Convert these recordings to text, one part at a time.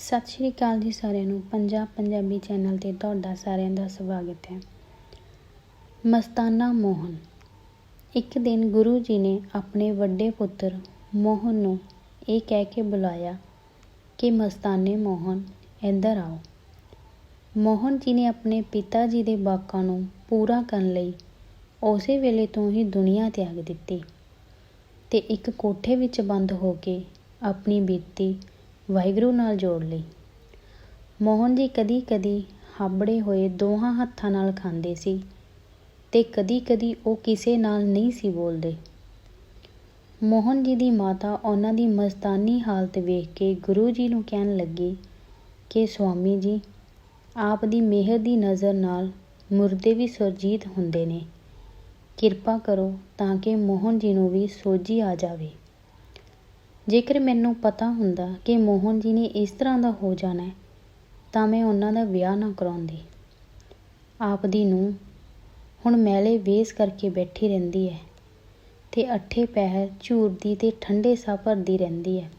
ਸਤਿ ਸ਼੍ਰੀ ਅਕਾਲ ਜੀ ਸਾਰਿਆਂ ਨੂੰ। ਪੰਜਾਬ ਪੰਜਾਬੀ ਚੈਨਲ ਤੇ ਤੁਹਾਡਾ ਸਾਰਿਆਂ ਦਾ ਸਵਾਗਤ ਹੈ। ਮਸਤਾਨਾ ਮੋਹਨ। ਇੱਕ ਦਿਨ ਗੁਰੂ ਜੀ ਨੇ ਆਪਣੇ ਵੱਡੇ ਪੁੱਤਰ ਮੋਹਨ ਨੂੰ ਇਹ ਕਹਿ ਕੇ ਬੁਲਾਇਆ ਕਿ, ਮਸਤਾਨੇ ਮੋਹਨ, ਇੱਧਰ ਆਓ। ਮੋਹਨ ਜੀ ਨੇ ਆਪਣੇ ਪਿਤਾ ਜੀ ਦੇ ਬਾਕਾਂ ਨੂੰ ਪੂਰਾ ਕਰਨ ਲਈ ਉਸੇ ਵੇਲੇ ਤੋਂ ਹੀ ਦੁਨੀਆ ਤਿਆਗ ਦਿੱਤੀ ਤੇ ਇੱਕ ਕੋਠੇ ਵਿੱਚ ਬੰਦ ਹੋ ਕੇ ਆਪਣੀ ਬੀਤੀ ਵਾਹਿਗੁਰੂ ਨਾਲ ਜੋੜ ਲਈ। ਮੋਹਨ ਜੀ ਕਦੀ-ਕਦੀ ਹਾਬੜੇ ਹੋਏ ਦੋਹਾਂ ਹੱਥਾਂ ਨਾਲ ਖਾਂਦੇ ਸੀ ਤੇ ਕਦੀ-ਕਦੀ ਉਹ ਕਿਸੇ ਨਾਲ ਨਹੀਂ ਸੀ ਬੋਲਦੇ। ਮੋਹਨ ਜੀ ਦੀ ਮਾਤਾ ਉਹਨਾਂ ਦੀ ਮਸਤਾਨੀ ਹਾਲਤ ਵੇਖ ਕੇ ਗੁਰੂ ਜੀ ਨੂੰ ਕਹਿਣ ਲੱਗੀ ਕਿ, ਸੁਆਮੀ ਜੀ, ਆਪ ਦੀ ਮਿਹਰ ਦੀ ਨਜ਼ਰ ਨਾਲ ਮੁਰਦੇ ਵੀ ਸੁਰਜੀਤ ਹੁੰਦੇ ਨੇ। ਕਿਰਪਾ ਕਰੋ ਤਾਂ ਕਿ ਮੋਹਨ ਜੀ ਨੂੰ ਵੀ ਸੋਝੀ ਆ ਜਾਵੇ। ਜੇਕਰ ਮੈਨੂੰ ਪਤਾ ਹੁੰਦਾ ਕਿ ਮੋਹਨ ਜੀ ਨੇ ਇਸ ਤਰ੍ਹਾਂ ਦਾ ਹੋ ਜਾਣਾ ਤਾਂ ਮੈਂ ਉਹਨਾਂ ਦਾ ਵਿਆਹ ਨਾ ਕਰਾਉਂਦੀ। ਆਪ ਦੀ ਨੂੰ ਹੁਣ ਮੈਲੇ ਵੇਸ ਕਰਕੇ ਬੈਠੀ ਰਹਿੰਦੀ ਹੈ ਤੇ ਅੱਠੇ ਪਹਿਰ ਝੂਰਦੀ ਤੇ ਠੰਡੇ ਸਾਹ ਭਰਦੀ ਰਹਿੰਦੀ ਹੈ।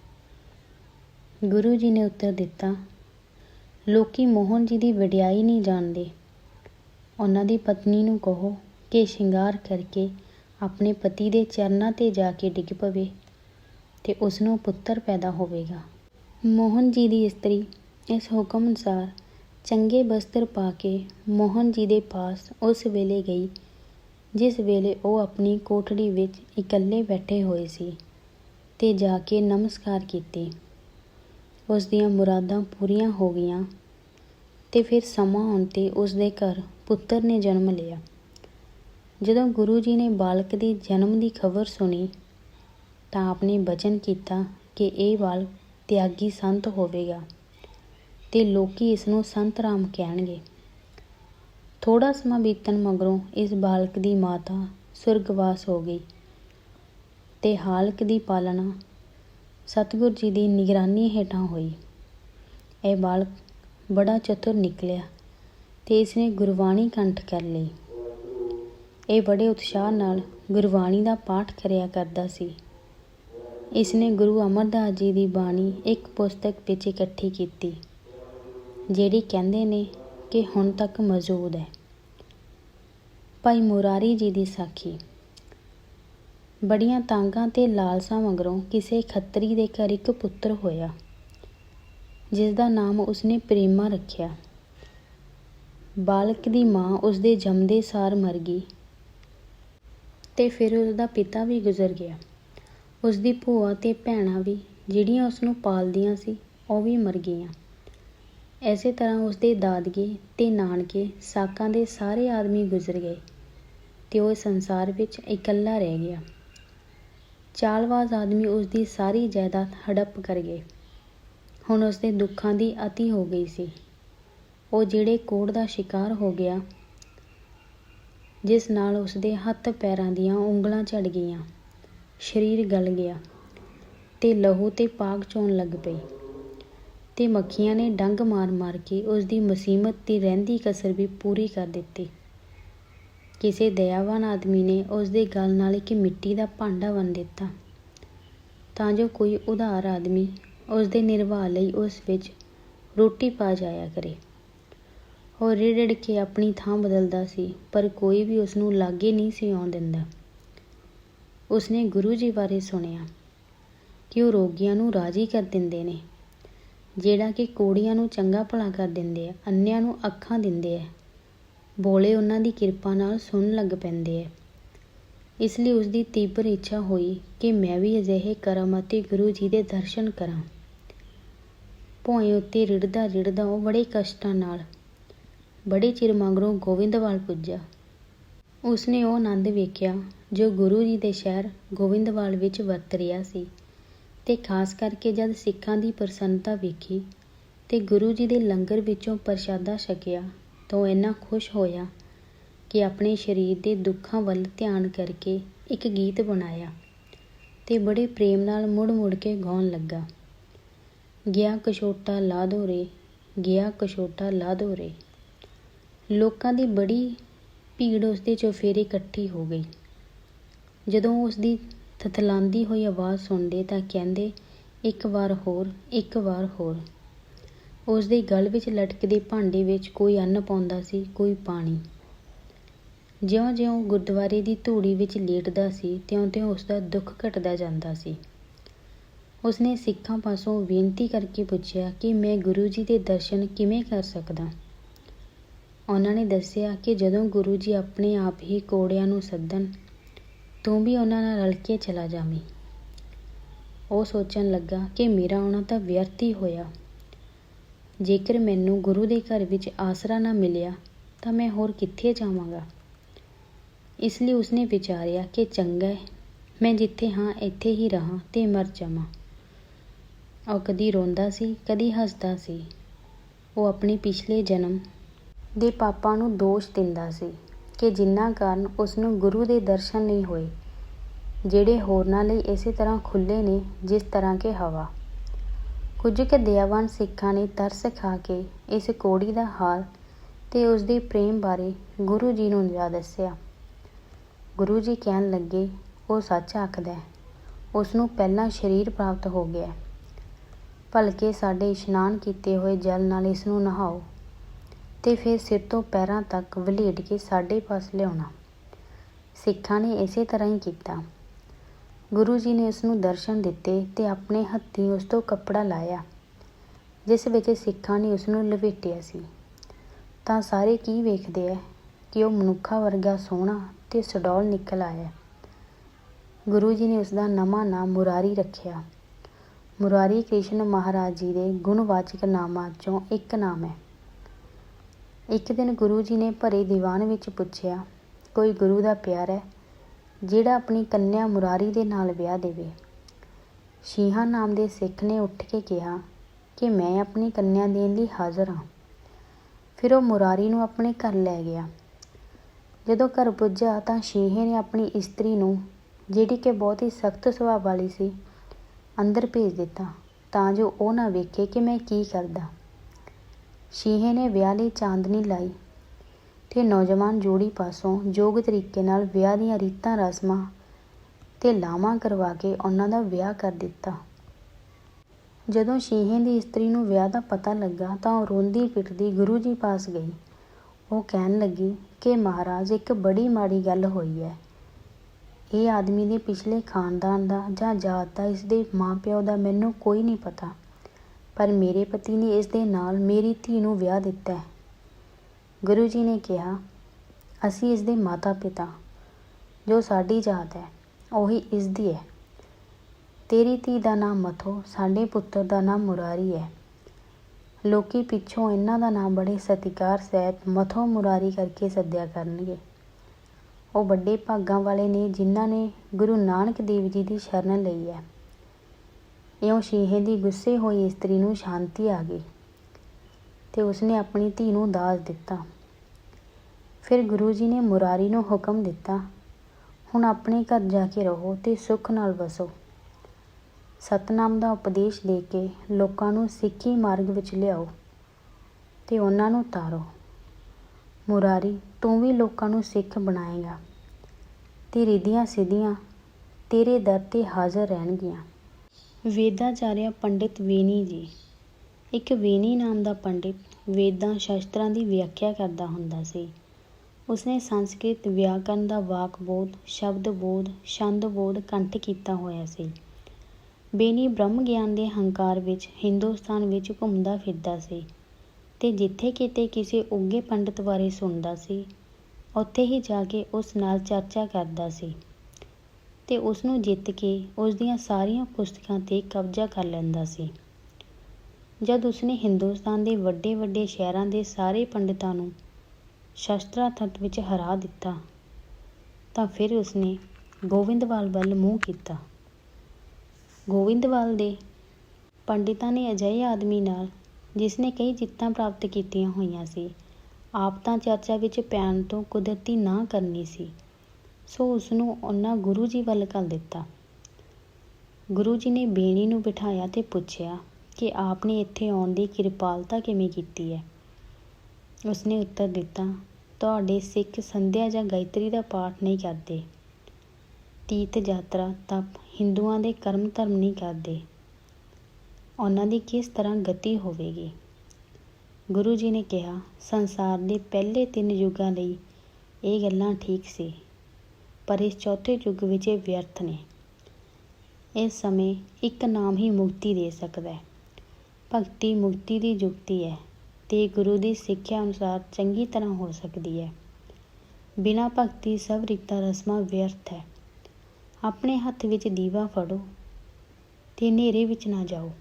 ਗੁਰੂ ਜੀ ਨੇ ਉੱਤਰ ਦਿੱਤਾ, ਲੋਕੀ ਮੋਹਨ ਜੀ ਦੀ ਵਡਿਆਈ ਨਹੀਂ ਜਾਣਦੇ। ਉਹਨਾਂ ਦੀ ਪਤਨੀ ਨੂੰ ਕਹੋ ਕਿ ਸ਼ਿੰਗਾਰ ਕਰਕੇ ਆਪਣੇ ਪਤੀ ਦੇ ਚਰਨਾਂ ਤੇ ਜਾ ਕੇ ਡਿੱਗ ਪਵੇ। ਤੇ ਉਸ ਨੂੰ ਪੁੱਤਰ ਪੈਦਾ ਹੋਵੇਗਾ। ਮੋਹਨ ਜੀ ਦੀ ਇਸਤਰੀ ਇਸ ਹੁਕਮ ਅਨੁਸਾਰ ਚੰਗੇ ਬਸਤਰ ਪਾ ਕੇ ਮੋਹਨ ਜੀ ਦੇ ਪਾਸ ਉਸ ਵੇਲੇ ਗਈ, ਜਿਸ ਵੇਲੇ ਉਹ ਆਪਣੀ ਕੋਠੜੀ ਵਿੱਚ ਇਕੱਲੇ ਬੈਠੇ ਹੋਏ ਸੀ ਤੇ ਜਾ ਕੇ ਨਮਸਕਾਰ ਕੀਤੀ। ਉਸ ਦੀਆਂ ਮੁਰਾਦਾਂ ਪੂਰੀਆਂ ਹੋ ਗਈਆਂ ਤੇ ਫਿਰ ਸਮਾਂ ਆਉਣ ਤੇ ਉਸ ਦੇ ਘਰ ਪੁੱਤਰ ਨੇ ਜਨਮ ਲਿਆ। ਜਦੋਂ ਗੁਰੂ ਜੀ ਨੇ ਬਾਲਕ ਦੇ ਜਨਮ ਦੀ ਖਬਰ ਸੁਣੀ ਤਾਂ ਆਪਨੇ ਵਚਨ ਕੀਤਾ ਕਿ ਇਹ ਬਾਲਕ ਤਿਆਗੀ ਸੰਤ ਹੋਵੇਗਾ ਤੇ ਲੋਕੀ ਇਸ ਨੂੰ ਸੰਤ ਰਾਮ ਕਹਿਣਗੇ। ਥੋੜਾ ਸਮਾਂ ਬੀਤਣ ਮਗਰੋਂ ਇਸ ਬਾਲਕ ਦੀ ਮਾਤਾ ਸੁਰਗਵਾਸ ਹੋ ਗਈ ਤੇ ਹਾਲਕ ਦੀ ਪਾਲਣਾ ਸਤਿਗੁਰ ਜੀ ਦੀ ਨਿਗਰਾਨੀ ਹੇਠਾਂ ਹੋਈ। ਇਹ ਬਾਲਕ ਬੜਾ ਚਤੁਰ ਨਿਕਲਿਆ ਤੇ ਇਸ ਨੇ ਗੁਰਬਾਣੀ ਕੰਠ ਕਰ ਲਈ। ਇਹ ਬੜੇ ਉਤਸ਼ਾਹ ਨਾਲ ਗੁਰਬਾਣੀ ਦਾ ਪਾਠ ਕਰਿਆ ਕਰਦਾ ਸੀ। ਇਸ ਨੇ ਗੁਰੂ ਅਮਰਦਾਸ ਜੀ ਦੀ ਬਾਣੀ ਇੱਕ ਪੁਸਤਕ ਵਿੱਚ ਇਕੱਠੀ ਕੀਤੀ, ਜਿਹੜੀ ਕਹਿੰਦੇ ਨੇ ਕਿ ਹੁਣ ਤੱਕ ਮੌਜੂਦ ਹੈ। ਭਾਈ ਮੁਰਾਰੀ ਜੀ ਦੀ ਸਾਖੀ। ਬੜੀਆਂ ਤਾਂਗਾਂ ਤੇ ਲਾਲਸਾਂ ਮਗਰੋਂ ਕਿਸੇ ਖੱਤਰੀ ਦੇ ਘਰ ਇੱਕ ਪੁੱਤਰ ਹੋਇਆ ਜਿਸ ਦਾ ਨਾਮ ਉਸਨੇ ਪ੍ਰੇਮਾ ਰੱਖਿਆ। ਬਾਲਕ ਦੀ ਮਾਂ ਉਸਦੇ ਜੰਮਦੇ ਸਾਰ ਮਰ ਗਈ ਤੇ ਫਿਰ ਉਸਦਾ ਪਿਤਾ ਵੀ ਗੁਜ਼ਰ ਗਿਆ। ਉਸਦੀ ਭੂਆ ਤੇ ਭੈਣਾਂ ਵੀ, ਜਿਹੜੀਆਂ ਉਸ ਨੂੰ ਪਾਲਦੀਆਂ ਸੀ, ਉਹ ਵੀ ਮਰ ਗਈਆਂ। ਐਸੇ ਤਰ੍ਹਾਂ ਉਸਦੇ ਦਾਦਕੇ ਤੇ ਨਾਨਕੇ ਸਾਕਾਂ ਦੇ ਸਾਰੇ ਆਦਮੀ ਗੁਜ਼ਰ ਗਏ ਤੇ ਉਹ ਸੰਸਾਰ ਵਿੱਚ ਇਕੱਲਾ ਰਹਿ ਗਿਆ। ਚਾਲਵਾਜ਼ ਆਦਮੀ ਉਸਦੀ ਸਾਰੀ ਜਾਇਦਾਦ ਹੜੱਪ ਕਰ ਗਏ। ਹੁਣ ਉਸਦੇ ਦੁੱਖਾਂ ਦੀ ਅਤੀ ਹੋ ਗਈ ਸੀ। ਉਹ ਜਿਹੜੇ ਕੋੜ ਦਾ ਸ਼ਿਕਾਰ ਹੋ ਗਿਆ, ਜਿਸ ਨਾਲ ਉਸਦੇ ਹੱਥ ਪੈਰਾਂ ਦੀਆਂ ਉਂਗਲਾਂ ਝੜ ਗਈਆਂ। ਸਰੀਰ ਗਲ ਗਿਆ ਤੇ ਲਹੂ ਤੇ ਪਾਗ ਚੋਣ ਲੱਗ ਪਈ ਤੇ ਮੱਖੀਆਂ ਨੇ ਡੰਗ ਮਾਰ-ਮਾਰ ਕੇ ਉਸ ਦੀ ਮੁਸੀਬਤ ਦੀ ਰਹਿੰਦੀ ਕਸਰ ਵੀ ਪੂਰੀ ਕਰ ਦਿੱਤੀ। ਕਿਸੇ ਦਇਆਵਾਨ ਆਦਮੀ ਨੇ ਉਸ ਦੇ ਗਲ ਨਾਲ ਇੱਕ ਮਿੱਟੀ ਦਾ ਭਾਂਡਾ ਬੰਨ ਦਿੱਤਾ। ਤਾਂ ਜੋ ਕੋਈ ਉਧਾਰ ਆਦਮੀ ਉਸ ਦੇ ਨਿਰਵਾਹ ਲਈ ਉਸ ਵਿੱਚ ਰੋਟੀ ਪਾ ਜਾਇਆ ਕਰੇ। ਉਹ ਰਿੜ-ਰਿੜ ਕੇ ਆਪਣੀ ਥਾਂ ਬਦਲਦਾ ਸੀ, ਪਰ ਕੋਈ ਵੀ ਉਸ ਨੂੰ ਲਾਗੇ ਨਹੀਂ ਸੀ ਆਉਣ ਦਿੰਦਾ। ਉਸਨੇ ਗੁਰੂ ਜੀ ਬਾਰੇ ਸੁਣਿਆ ਕਿ ਉਹ ਰੋਗੀਆਂ ਨੂੰ ਰਾਜੀ ਕਰ ਦਿੰਦੇ ਨੇ, ਜਿਹੜਾ ਕਿ ਕੋੜੀਆਂ ਨੂੰ ਚੰਗਾ ਭਲਾ ਕਰ ਦਿੰਦੇ ਆ, ਅੰਨਿਆਂ ਨੂੰ ਅੱਖਾਂ ਦਿੰਦੇ ਆ। ਬੋਲੇ ਉਹਨਾਂ ਦੀ ਕਿਰਪਾ ਨਾਲ ਸੁਣਨ ਲੱਗ ਪੈਂਦੇ ਆ। ਇਸ ਲਈ ਉਸ ਦੀ ਤੀਬਰ ਇੱਛਾ ਹੋਈ ਕਿ ਮੈਂ ਵੀ ਅਜਿਹੇ ਕਰਮ ਅਤੇ ਗੁਰੂ ਜੀ ਦੇ ਦਰਸ਼ਨ ਕਰਾਂ। ਭੋਏ ਉੱਤੇ ਰਿੜਦਾ ਰਿੜਦਾ ਉਹ ਬੜੇ ਕਸ਼ਟਾਂ ਨਾਲ ਬੜੇ ਚਿਰ ਮਗਰੋਂ ਗੋਬਿੰਦਵਾਲ ਪੁੱਜਾ। ਉਸਨੇ ਉਹ ਆਨੰਦ ਵੇਖਿਆ ਜੋ ਗੁਰੂ ਜੀ ਦੇ ਸ਼ਹਿਰ ਗੋਬਿੰਦਵਾਲ ਵਿੱਚ ਵਰਤ ਰਿਹਾ ਸੀ ਤੇ ਖਾਸ ਕਰਕੇ ਜਦ ਸਿੱਖਾਂ ਦੀ ਪ੍ਰਸੰਨਤਾ ਵੇਖੀ ਤੇ ਗੁਰੂ ਜੀ ਦੇ ਲੰਗਰ ਵਿੱਚੋਂ ਪ੍ਰਸ਼ਾਦਾ ਛਕਿਆ ਤਾਂ ਉਹ ਇੰਨਾ ਖੁਸ਼ ਹੋਇਆ ਕਿ ਆਪਣੇ ਸਰੀਰ ਦੇ ਦੁੱਖਾਂ ਵੱਲ ਧਿਆਨ ਕਰਕੇ ਇੱਕ ਗੀਤ ਬਣਾਇਆ ਤੇ ਬੜੇ ਪ੍ਰੇਮ ਨਾਲ ਮੁੜ-ਮੁੜ ਕੇ ਗਾਉਣ ਲੱਗਾ। ਗਿਆ ਕਸ਼ੋਟਾ ਲਾ ਦੋ ਰੇ, ਗਿਆ ਕਸ਼ੋਟਾ ਲਾ ਦੋ ਰੇ। ਲੋਕਾਂ ਦੀ ਬੜੀ ਭੀੜ ਉਸ ਦੇ ਚੁਫੇਰੇ ਇਕੱਠੀ ਹੋ ਗਈ। ਜਦੋਂ ਉਸ ਦੀ ਥਥਲਾਂਦੀ ਹੋਈ ਆਵਾਜ਼ ਸੁਣਦੇ ਤਾਂ ਕਹਿੰਦੇ, ਇੱਕ ਵਾਰ ਹੋਰ, ਇੱਕ ਵਾਰ ਹੋਰ। ਉਸ ਦੇ ਗਲ ਵਿੱਚ ਲਟਕਦੇ ਭਾਂਡੇ ਵਿੱਚ ਕੋਈ ਅੰਨ ਪਾਉਂਦਾ ਸੀ, ਕੋਈ ਪਾਣੀ। ਜਿਉਂ-ਜਿਉਂ ਗੁਰਦੁਆਰੇ ਦੀ ਧੂੜੀ ਵਿੱਚ ਲੇਟਦਾ ਸੀ, ਤਿਉਂ-ਤਿਉਂ ਉਸ ਦਾ ਦੁੱਖ ਘਟਦਾ ਜਾਂਦਾ ਸੀ। ਉਸਨੇ ਸਿੱਖਾਂ ਪਾਸੋਂ ਬੇਨਤੀ ਕਰਕੇ ਪੁੱਛਿਆ ਕਿ ਮੈਂ ਗੁਰੂ ਜੀ ਦੇ ਦਰਸ਼ਨ ਕਿਵੇਂ ਕਰ ਸਕਦਾ? ਉਹਨਾਂ ਨੇ ਦੱਸਿਆ ਕਿ ਜਦੋਂ ਗੁਰੂ ਜੀ ਆਪਣੇ ਆਪ ਹੀ ਕੋੜਿਆਂ ਨੂੰ ਸੱਦਣ, ਤੂੰ ਵੀ ਉਹਨਾਂ ਨਾਲ ਰਲ ਕੇ ਚਲਾ ਜਾਵੀਂ। ਉਹ ਸੋਚਣ ਲੱਗਾ ਕਿ ਮੇਰਾ ਆਉਣਾ ਤਾਂ ਵਿਅਰਥ ਹੀ ਹੋਇਆ। ਜੇਕਰ ਮੈਨੂੰ ਗੁਰੂ ਦੇ ਘਰ ਵਿੱਚ ਆਸਰਾ ਨਾ ਮਿਲਿਆ, ਤਾਂ ਮੈਂ ਹੋਰ ਕਿੱਥੇ ਜਾਵਾਂਗਾ? ਇਸ ਲਈ ਉਸਨੇ ਵਿਚਾਰਿਆ ਕਿ ਚੰਗਾ ਹੈ, ਮੈਂ ਜਿੱਥੇ ਹਾਂ, ਇੱਥੇ ਹੀ ਰਹਾ ਤੇ ਮਰ ਜਾਵਾਂ। ਉਹ ਕਦੀ ਰੋਂਦਾ ਸੀ, ਕਦੀ ਹੱਸਦਾ ਸੀ। ਉਹ ਆਪਣੇ ਪਿਛਲੇ ਜਨਮ ਦੇ ਪਾਪਾਂ ਨੂੰ ਦੋਸ਼ ਦਿੰਦਾ ਸੀ ਕਿ ਜਿਨ੍ਹਾਂ ਕਾਰਨ ਉਸ ਨੂੰ ਗੁਰੂ ਦੇ ਦਰਸ਼ਨ ਨਹੀਂ ਹੋਏ, ਜਿਹੜੇ ਹੋਰਨਾਂ ਲਈ ਇਸੇ ਤਰ੍ਹਾਂ ਖੁੱਲੇ ਨੇ ਜਿਸ ਤਰ੍ਹਾਂ ਕਿ ਹਵਾ। ਕੁਝ ਕੁ ਦਇਆਵਾਨ ਸਿੱਖਾਂ ਨੇ ਤਰਸ ਖਾ ਕੇ ਇਸ ਕੋੜੀ ਦਾ ਹਾਲ ਤੇ ਉਸ ਦੇ ਪ੍ਰੇਮ ਬਾਰੇ ਗੁਰੂ ਜੀ ਨੂੰ ਜਾ ਦੱਸਿਆ। ਗੁਰੂ ਜੀ ਕਹਿਣ ਲੱਗੇ, ਉਹ ਸੱਚ ਆਖਦਾ ਹੈ। ਉਸ ਨੂੰ ਪਹਿਲਾਂ ਸਰੀਰ ਪ੍ਰਾਪਤ ਹੋ ਗਿਆ। ਭਲਕੇ ਸਾਡੇ ਇਸ਼ਨਾਨ ਕੀਤੇ ਹੋਏ ਜਲ ਨਾਲ ਇਸ ਨੂੰ ਨਹਾਓ। ਤੇ ਫਿਰ ਸਿਰ ਤੋਂ ਪੈਰਾਂ ਤੱਕ ਵਲੇਟ ਕੇ ਸਾਡੇ ਪਾਸ ਲਿਆਉਣਾ। ਸਿੱਖਾਂ ਨੇ ਇਸੇ ਤਰ੍ਹਾਂ ਹੀ ਕੀਤਾ। ਗੁਰੂ ਜੀ ਨੇ ਉਸ ਨੂੰ ਦਰਸ਼ਨ ਦਿੱਤੇ ਤੇ ਆਪਣੇ ਹੱਥੀਂ ਉਸ ਤੋਂ ਕੱਪੜਾ ਲਾਇਆ, ਜਿਸ ਵਿੱਚ ਸਿੱਖਾਂ ਨੇ ਉਸ ਨੂੰ ਲਪੇਟਿਆ ਸੀ। ਤਾਂ ਸਾਰੇ ਕੀ ਵੇਖਦੇ ਐ ਕਿ ਉਹ ਮਨੁੱਖਾ ਵਰਗਾ ਸੋਹਣਾ ਤੇ ਸਡੌਲ ਨਿਕਲ ਆਇਆ। ਗੁਰੂ ਜੀ ਨੇ ਉਸ ਦਾ ਨਵਾਂ ਨਾਮ ਮੁਰਾਰੀ ਰੱਖਿਆ। ਮੁਰਾਰੀ ਕ੍ਰਿਸ਼ਨ ਮਹਾਰਾਜ ਜੀ ਦੇ ਗੁਣਵਾਚਕ ਨਾਮਾਂ ਚੋਂ ਇੱਕ ਨਾਮ ਹੈ ਇੱਕ ਦਿਨ ਗੁਰੂ ਜੀ ਨੇ ਭਰੇ ਦੀਵਾਨ ਵਿੱਚ ਪੁੱਛਿਆ, ਕੋਈ ਗੁਰੂ ਦਾ ਪਿਆਰ ਹੈ ਜਿਹੜਾ ਆਪਣੀ ਕੰਨਿਆ ਮੁਰਾਰੀ ਦੇ ਨਾਲ ਵਿਆਹ ਦੇਵੇ? ਸ਼ੀਹਾ ਨਾਮ ਦੇ ਸਿੱਖ ਨੇ ਉੱਠ ਕੇ ਕਿਹਾ ਕਿ ਮੈਂ ਆਪਣੀ ਕੰਨਿਆ ਦੇਣ ਲਈ ਹਾਜ਼ਰ ਹਾਂ। ਫਿਰ ਉਹ ਮੁਰਾਰੀ ਨੂੰ ਆਪਣੇ ਘਰ ਲੈ ਗਿਆ। ਜਦੋਂ ਘਰ ਪੁੱਜਾ ਤਾਂ ਸ਼ੀਹੇ ਨੇ ਆਪਣੀ ਇਸਤਰੀ ਨੂੰ, ਜਿਹੜੀ ਕਿ ਬਹੁਤ ਹੀ ਸਖਤ ਸੁਭਾਅ ਵਾਲੀ ਸੀ, ਅੰਦਰ ਭੇਜ ਦਿੱਤਾ ਤਾਂ ਜੋ ਉਹ ਨਾ ਵੇਖੇ ਕਿ ਮੈਂ ਕੀ ਕਰਦਾ। ਸ਼ੀਹੇ ਨੇ ਵਿਆਹ ਲਈ ਚਾਂਦਨੀ ਲਾਈ ਤੇ ਨੌਜਵਾਨ ਜੋੜੀ ਪਾਸੋਂ ਯੋਗ ਤਰੀਕੇ ਨਾਲ ਵਿਆਹ ਦੀਆਂ ਰੀਤਾਂ ਰਸਮਾਂ ਤੇ ਲਾਵਾਂ ਕਰਵਾ ਕੇ ਉਹਨਾਂ ਦਾ ਵਿਆਹ ਕਰ ਦਿੱਤਾ। ਜਦੋਂ ਸ਼ੀਹੇ ਦੀ ਇਸਤਰੀ ਨੂੰ ਵਿਆਹ ਦਾ ਪਤਾ ਲੱਗਾ ਤਾਂ ਉਹ ਰੋਂਦੀ ਪਿੱਟਦੀ ਗੁਰੂ ਜੀ ਪਾਸ ਗਈ। ਉਹ ਕਹਿਣ ਲੱਗੀ ਕਿ ਮਹਾਰਾਜ, ਇੱਕ ਬੜੀ ਮਾੜੀ ਗੱਲ ਹੋਈ ਹੈ। ਇਹ ਆਦਮੀ ਦੇ ਪਿਛਲੇ ਖਾਨਦਾਨ ਦਾ ਜਾਂ ਜਾਤ ਦਾ, ਇਸ ਦੇ ਮਾਪਿਓ ਦਾ ਮੈਨੂੰ ਕੋਈ ਨਹੀਂ ਪਤਾ। ਪਰ ਮੇਰੇ ਪਤੀ ਨੇ ਇਸ ਦੇ ਨਾਲ ਮੇਰੀ ਧੀ ਨੂੰ ਵਿਆਹ ਦਿੱਤਾ ਹੈ। ਗੁਰੂ ਜੀ ਨੇ ਕਿਹਾ, ਅਸੀਂ ਇਸ ਦੇ ਮਾਤਾ ਪਿਤਾ ਜੋ ਸਾਡੀ ਜਾਤ ਹੈ, ਉਹੀ ਇਸ ਦੀ ਹੈ। ਤੇਰੀ ਧੀ ਦਾ ਨਾਮ ਮਥੋ, ਸਾਡੇ ਪੁੱਤਰ ਦਾ ਨਾਮ ਮੁਰਾਰੀ ਹੈ। ਲੋਕੀ ਪਿੱਛੋਂ ਇਹਨਾਂ ਦਾ ਨਾਮ ਬੜੇ ਸਤਿਕਾਰ ਸਹਿਤ ਮਥੋ ਮੁਰਾਰੀ ਕਰਕੇ ਸੱਦਿਆ ਕਰਨਗੇ। ਉਹ ਵੱਡੇ ਭਾਗਾਂ ਵਾਲੇ ਨੇ, ਜਿਨ੍ਹਾਂ ਨੇ ਗੁਰੂ ਨਾਨਕ ਦੇਵ ਜੀ ਦੀ ਸ਼ਰਨ ਲਈ ਹੈ। ਇਉਂ ਸ਼ੀਹੇ ਦੀ ਗੁੱਸੇ ਹੋਈ ਇਸਤਰੀ ਨੂੰ ਸ਼ਾਂਤੀ ਆ ਗਈ ਤੇ ਉਸਨੇ ਆਪਣੀ ਧੀ ਨੂੰ ਦਾਜ ਦਿੱਤਾ। ਫਿਰ ਗੁਰੂ ਜੀ ਨੇ ਮੁਰਾਰੀ ਨੂੰ ਹੁਕਮ ਦਿੱਤਾ, ਹੁਣ ਆਪਣੇ ਘਰ ਜਾ ਕੇ ਰਹੋ ਤੇ ਸੁੱਖ ਨਾਲ ਵਸੋ। ਸਤਨਾਮ ਦਾ ਉਪਦੇਸ਼ ਦੇ ਕੇ ਲੋਕਾਂ ਨੂੰ ਸਿੱਖੀ ਮਾਰਗ ਵਿੱਚ ਲਿਆਓ ਤੇ ਉਹਨਾਂ ਨੂੰ ਤਾਰੋ। ਮੁਰਾਰੀ, ਤੂੰ ਵੀ ਲੋਕਾਂ ਨੂੰ ਸਿੱਖ ਬਣਾਏਗਾ। ਤੇ ਰਿਧੀਆਂ ਸਿੱਧੀਆਂ ਤੇਰੇ ਦਰ ਤੇ ਹਾਜ਼ਰ ਰਹਿਣਗੀਆਂ। ਵੇਦਾਚਾਰਿਆ ਪੰਡਿਤ ਵੇਨੀ ਜੀ। ਇੱਕ ਵੇਨੀ ਨਾਮ ਦਾ ਪੰਡਿਤ ਵੇਦਾਂ ਸ਼ਾਸਤਰਾਂ ਦੀ ਵਿਆਖਿਆ ਕਰਦਾ ਹੁੰਦਾ ਸੀ। ਉਸਨੇ ਸੰਸਕ੍ਰਿਤ ਵਿਆਕਰਨ ਦਾ ਵਾਕ ਬੋਧ, ਸ਼ਬਦ ਬੋਧ, ਛੰਦ ਬੋਧ, ਕੰਠ ਕੀਤਾ ਹੋਇਆ ਸੀ। ਬੇਨੀ ਬ੍ਰਹਮ ਗਿਆਨ ਦੇ ਹੰਕਾਰ ਵਿੱਚ ਹਿੰਦੁਸਤਾਨ ਵਿੱਚ ਘੁੰਮਦਾ ਫਿਰਦਾ ਸੀ ਤੇ ਜਿੱਥੇ ਕਿਤੇ ਕਿਸੇ ਉੱਗੇ ਪੰਡਤ ਬਾਰੇ ਸੁਣਦਾ ਸੀ, ਉੱਥੇ ਹੀ ਜਾ ਕੇ ਉਸ ਨਾਲ ਚਰਚਾ ਕਰਦਾ ਸੀ। ਤੇ ਉਸ ਨੂੰ ਜਿੱਤ ਕੇ ਉਸ ਦੀਆਂ ਸਾਰੀਆਂ ਪੁਸਤਕਾਂ ਤੇ ਕਬਜ਼ਾ ਕਰ ਲੈਂਦਾ ਸੀ। ਜਦ ਉਸਨੇ ਹਿੰਦੁਸਤਾਨ ਦੇ ਵੱਡੇ ਵੱਡੇ ਸ਼ਹਿਰਾਂ ਦੇ ਸਾਰੇ ਪੰਡਿਤਾਂ ਨੂੰ ਸ਼ਸਤਰਾਥਤ ਵਿੱਚ ਹਰਾ ਦਿੱਤਾ, ਤਾਂ ਫਿਰ ਉਸਨੇ ਗੋਵਿੰਦਵਾਲ ਵੱਲ ਮੂੰਹ ਕੀਤਾ। ਗੋਵਿੰਦਵਾਲ ਦੇ ਪੰਡਿਤਾਂ ਨੇ ਅਜਿਹੇ ਆਦਮੀ ਨਾਲ ਜਿਸਨੇ ਕਈ ਜਿੱਤਾਂ ਪ੍ਰਾਪਤ ਕੀਤੀਆਂ ਹੋਈਆਂ ਸੀ, ਆਪ ਤਾਂ ਚਰਚਾ ਵਿੱਚ ਪੈਣ ਤੋਂ ਕੁਦਰਤੀ ਨਾ ਕਰਨੀ ਸੀ। ਸੋ ਉਸ ਨੂੰ ਉਹਨਾਂ ਗੁਰੂ ਜੀ ਵੱਲ ਘੱਲ ਦਿੱਤਾ। ਗੁਰੂ ਜੀ ਨੇ ਬੇਣੀ ਨੂੰ ਬਿਠਾਇਆ ਤੇ ਪੁੱਛਿਆ ਕਿ ਆਪ ਨੇ ਇੱਥੇ ਆਉਣ ਦੀ ਕਿਰਪਾਲਤਾ ਕਿਵੇਂ ਕੀਤੀ ਹੈ? ਉਸਨੇ ਉੱਤਰ ਦਿੱਤਾ, ਤੁਹਾਡੇ ਸਿੱਖ ਸੰਧਿਆ ਜਾਂ ਗਾਇਤਰੀ ਦਾ ਪਾਠ ਨਹੀਂ ਕਰਦੇ। ਤੀਰਥ ਯਾਤਰਾ ਤਪ ਹਿੰਦੂਆਂ ਦੇ ਕਰਮ ਧਰਮ ਨਹੀਂ ਕਰਦੇ। ਉਹਨਾਂ ਦੀ ਕਿਸ ਤਰ੍ਹਾਂ ਗਤੀ ਹੋਵੇਗੀ? ਗੁਰੂ ਜੀ ਨੇ ਕਿਹਾ, ਸੰਸਾਰ ਦੇ ਪਹਿਲੇ ਤਿੰਨ ਯੁੱਗਾਂ ਲਈ ਇਹ ਗੱਲਾਂ ਠੀਕ ਸੀ। ਪਰ ਇਸ ਚੌਥੇ ਯੁੱਗ ਵਿੱਚ ਇਹ ਵਿਅਰਥ ਨੇ। ਇਸ ਸਮੇਂ ਇੱਕ ਨਾਮ ਹੀ ਮੁਕਤੀ ਦੇ ਸਕਦਾ ਹੈ। ਭਗਤੀ ਮੁਕਤੀ ਦੀ ਜੁਗਤੀ ਹੈ ਤੇ ਗੁਰੂ ਦੀ ਸਿੱਖਿਆ ਅਨੁਸਾਰ ਚੰਗੀ ਤਰ੍ਹਾਂ ਹੋ ਸਕਦੀ ਹੈ। ਬਿਨਾਂ ਭਗਤੀ ਸਭ ਰੀਤਾਂ ਰਸਮਾਂ ਵਿਅਰਥ ਹੈ। ਆਪਣੇ ਹੱਥ ਵਿੱਚ ਦੀਵਾ ਫੜੋ ਤੇ ਹਨੇਰੇ ਵਿੱਚ ਨਾ ਜਾਓ।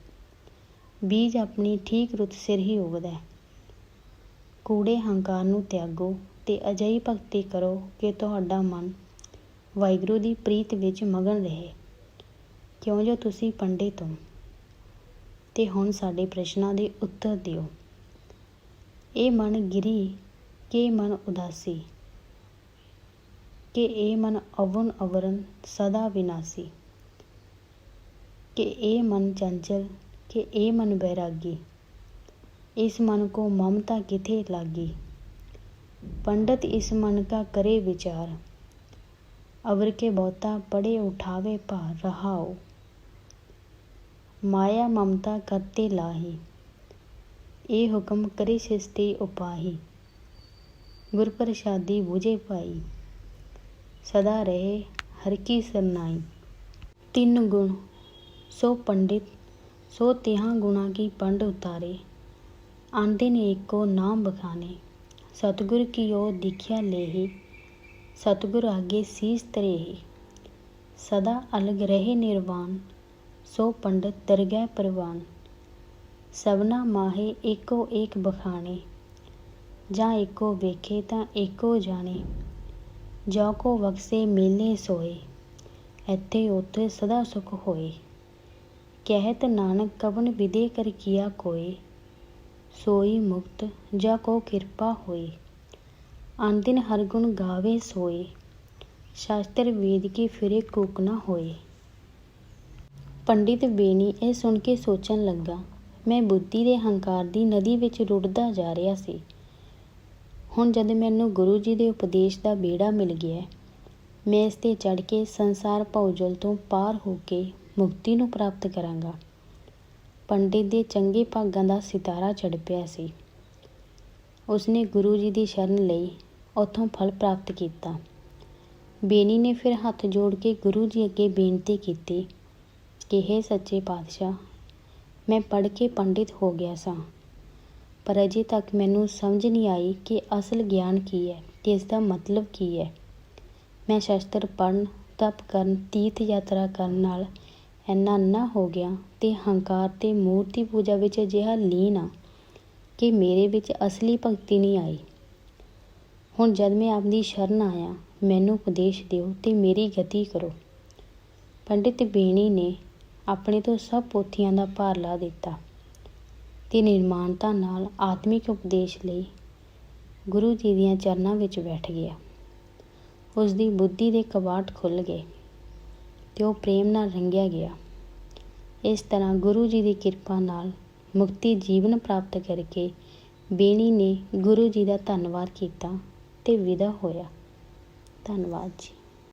ਬੀਜ ਆਪਣੀ ਠੀਕ ਰੁੱਤ ਸਿਰ ਹੀ ਉਗਦਾ ਹੈ। ਕੂੜੇ ਹੰਕਾਰ ਨੂੰ ਤਿਆਗੋ ਤੇ ਅਜਿਹੀ ਭਗਤੀ ਕਰੋ ਕਿ ਤੁਹਾਡਾ ਮਨ ਵਾਹਿਗੁਰੂ ਦੀ ਪ੍ਰੀਤ ਵਿੱਚ ਮਗਨ ਰਹੇ ਕਿਉਂ ਜੋ ਤੁਸੀਂ ਪੰਡਿਤ ਹੋ ਤੇ ਹੁਣ ਸਾਡੇ ਪ੍ਰਸ਼ਨਾਂ ਦੇ ਉੱਤਰ ਦਿਓ ਇਹ ਮਨ ਗਿਰੀ ਕਿ ਮਨ ਉਦਾਸੀ ਕਿ ਇਹ ਮਨ ਅਵਨ ਅਵਰਨ ਸਦਾ ਵਿਨਾਸੀ ਕਿ ਇਹ ਮਨ ਚੰਚਲ कि ए मन बैरागी इस मन को ममता किथे लागी पंडित इस मन का करे विचार अवर के बहुता पड़े उठावे भार रहाओ। माया ममता करते लाही, ए हुक्म करे सिस्ते उपाही। गुर प्रसादी बुझे पाई, सदा रहे हर की सरनाई। तीन गुण, सो पंडित, सो तिहा गुणा की पंड उतारे। आंदे ने एको नाम बखाने, सतगुर की ओर दीख्या ले ਸਤਿਗੁਰ ਆਗੇ ਸੀਸ ਤਰੇਹੀ, ਸਦਾ ਅਲਗ ਰਹੇ ਨਿਰਵਾਨ ਸੋ ਪੰਡਤ ਦਰਗਹਿ ਪਰਵਾਨ ਸਭਨਾ ਮਾਹੇ ਏਕੋ ਏਕ ਬਖਾਣੇ, ਜਾਂ ਏਕੋ ਵੇਖੇ ਤਾਂ ਏਕੋ ਜਾਣੇ। ਜੋ ਕੋ ਵਕਸੇ ਮੇਲੇ ਸੋਏ, ਇੱਥੇ ਉੱਥੇ ਸਦਾ ਸੁਖ ਹੋਏ। ਕਹਿਤ ਨਾਨਕ ਕਵਨ ਵਿਦੇ ਕਰ ਕੀਆ ਕੋਏ, ਸੋਈ ਮੁਕਤ ਜਾ ਕੋ ਕਿਰਪਾ ਹੋਈ ਆਂਦਿਨ ਹਰ ਗੁਣ ਗਾਵੇ ਸੋਏ। ਸ਼ਾਸਤਰ ਵੇਦ ਕੀ ਫਿਰੇ ਕੂਕ ਨਾ ਹੋਏ। ਪੰਡਿਤ ਬੇਨੀ ਇਹ ਸੁਣ ਕੇ ਸੋਚਣ ਲੱਗਾ, ਮੈਂ ਬੁੱਧੀ ਦੇ ਹੰਕਾਰ ਦੀ ਨਦੀ ਵਿੱਚ ਰੁੜਦਾ ਜਾ ਰਿਹਾ ਸੀ। ਹੁਣ ਜਦ ਮੈਨੂੰ ਗੁਰੂ ਜੀ ਦੇ ਉਪਦੇਸ਼ ਦਾ ਬੇੜਾ ਮਿਲ ਗਿਆ, ਮੈਂ ਇਸ ਤੇ ਚੜ ਕੇ ਸੰਸਾਰ ਭਉਜਲ ਤੋਂ ਪਾਰ ਹੋ ਕੇ ਮੁਕਤੀ ਨੂੰ ਪ੍ਰਾਪਤ ਕਰਾਂਗਾ। ਪੰਡਿਤ ਦੇ ਚੰਗੇ ਭਾਗਾਂ ਦਾ ਸਿਤਾਰਾ ਚੜ ਪਿਆ ਸੀ। ਉਸਨੇ ਗੁਰੂ ਜੀ ਦੀ ਸ਼ਰਨ ਲਈ ਉੱਥੋਂ ਫਲ ਪ੍ਰਾਪਤ ਕੀਤਾ। ਬੇਨੀ ਨੇ ਫਿਰ ਹੱਥ ਜੋੜ ਕੇ ਗੁਰੂ ਜੀ ਅੱਗੇ ਬੇਨਤੀ ਕੀਤੀ ਕਿ हे ਸੱਚੇ ਪਾਤਸ਼ਾਹ, ਮੈਂ ਪੜ੍ਹ ਕੇ ਪੰਡਿਤ ਹੋ ਗਿਆ ਸਾਂ, ਪਰ ਅਜੇ ਤੱਕ ਮੈਨੂੰ ਸਮਝ ਨਹੀਂ ਆਈ ਕਿ ਅਸਲ ਗਿਆਨ ਕੀ ਹੈ ਤੇ ਇਸ ਦਾ ਮਤਲਬ ਕੀ ਹੈ। ਮੈਂ ਸ਼ਸਤਰ ਪੜਨ ਤਪ ਕਰਨ, ਤੀਰਥ ਯਾਤਰਾ ਕਰਨ ਨਾਲ ਇੰਨਾ ਨਾ ਹੋ ਗਿਆ ਤੇ ਹੰਕਾਰ ਤੇ ਮੂਰਤੀ ਪੂਜਾ ਵਿੱਚ ਅਜਿਹਾ ਲੀਨ ਆ ਕਿ ਮੇਰੇ ਵਿੱਚ ਅਸਲੀ ਭਗਤੀ ਨਹੀਂ ਆਈ। ਹੁਣ ਜਦ ਮੈਂ ਆਪਦੀ ਸ਼ਰਨ ਆਇਆ, ਮੈਨੂੰ ਉਪਦੇਸ਼ ਦਿਓ ਤੇ ਮੇਰੀ ਗਤੀ ਕਰੋ। ਪੰਡਿਤ ਬੇਣੀ ਨੇ ਆਪਣੇ ਤੋਂ ਸਭ ਪੋਥੀਆਂ ਦਾ ਭਾਰ ਲਾ ਦਿੱਤਾ ਤੇ ਨਿਰਮਾਨਤਾ ਨਾਲ ਆਤਮਿਕ ਉਪਦੇਸ਼ ਲਈ ਗੁਰੂ ਜੀ ਦੀਆਂ ਚਰਨਾਂ ਵਿੱਚ ਬੈਠ ਗਿਆ। ਉਸ ਦੀ ਬੁੱਧੀ ਦੇ ਕਵਾਟ ਖੁੱਲ ਗਏ ਤੇ ਉਹ ਪ੍ਰੇਮ ਨਾਲ ਰੰਗਿਆ ਗਿਆ। ਇਸ ਤਰ੍ਹਾਂ ਗੁਰੂ ਜੀ ਦੀ ਕਿਰਪਾ ਨਾਲ ਮੁਕਤੀ ਜੀਵਨ ਪ੍ਰਾਪਤ ਕਰਕੇ ਬੇਣੀ ਨੇ ਗੁਰੂ ਜੀ ਦਾ ਧੰਨਵਾਦ ਕੀਤਾ ਤੇ ਵਿਦਾ ਹੋਇਆ। ਧੰਨਵਾਦ ਜੀ।